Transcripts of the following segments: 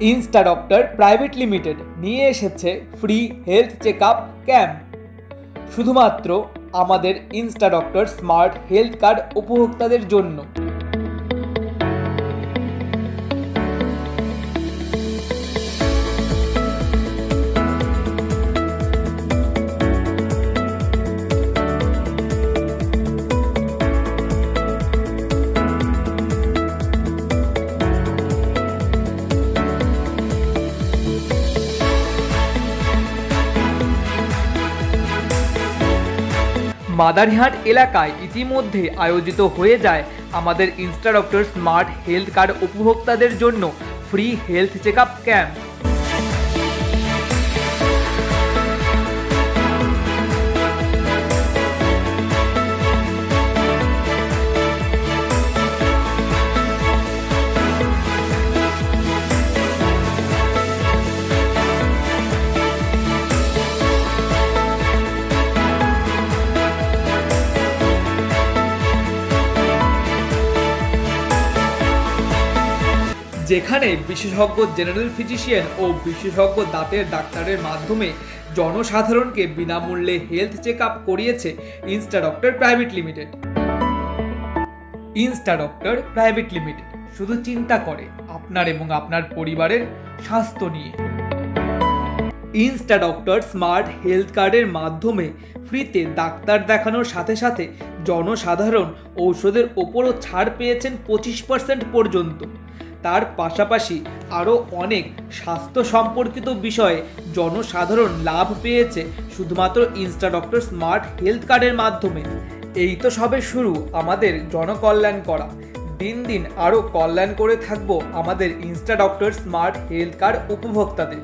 Insta doctor private limited নিয়ে এসেছে free health check up camp. শুধুমাত্র আমাদের Insta Doctor smart health card উপভোক্তাদের জন্য। মাদারিহাট এলাকায় ইতিমধ্যে আয়োজিত হয়ে যায় আমাদের Insta Doctor smart health card উপভোক্তাদের জন্য free health check up camp. যেখানে বিশেষজ্ঞ জেনারেল ফিজিশিয়ান ও বিশেষজ্ঞ দাঁতের ডাক্তারের মাধ্যমে জনসাধারণকে বিনামূল্যে হেলথ চেক আপ করিয়েছে Insta Doctor private limited Insta Doctor private limited শুধু চিন্তা করে আপনার এবং আপনার পরিবারের স্বাস্থ্য নিয়ে। ইনস্টা ডক্টর স্মার্ট হেলথ কার্ডের মাধ্যমে ফ্রিতে ডাক্তার দেখানোর সাথে সাথে জনসাধারণ ঔষধের ওপরও ছাড় পেয়েছেন পঁচিশ পার্সেন্ট পর্যন্ত। তার পাশাপাশি আরও অনেক স্বাস্থ্য সম্পর্কিত বিষয়ে জনসাধারণ লাভ পেয়েছে শুধুমাত্র ইনস্টা ডক্টর স্মার্ট হেলথ কার্ডের মাধ্যমে। এই তো সবে শুরু আমাদের জনকল্যাণ করা। দিন দিন আরও কল্যাণ করে থাকব আমাদের Insta Doctor smart health card উপভোক্তাদের।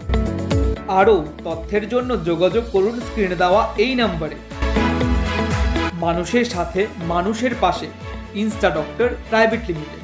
আরও তথ্যের জন্য যোগাযোগ করুন স্ক্রিনে দেওয়া এই নম্বরে। মানুষের সাথে মানুষের পাশে ইনস্টা ডক্টর প্রাইভেট লিমিটেড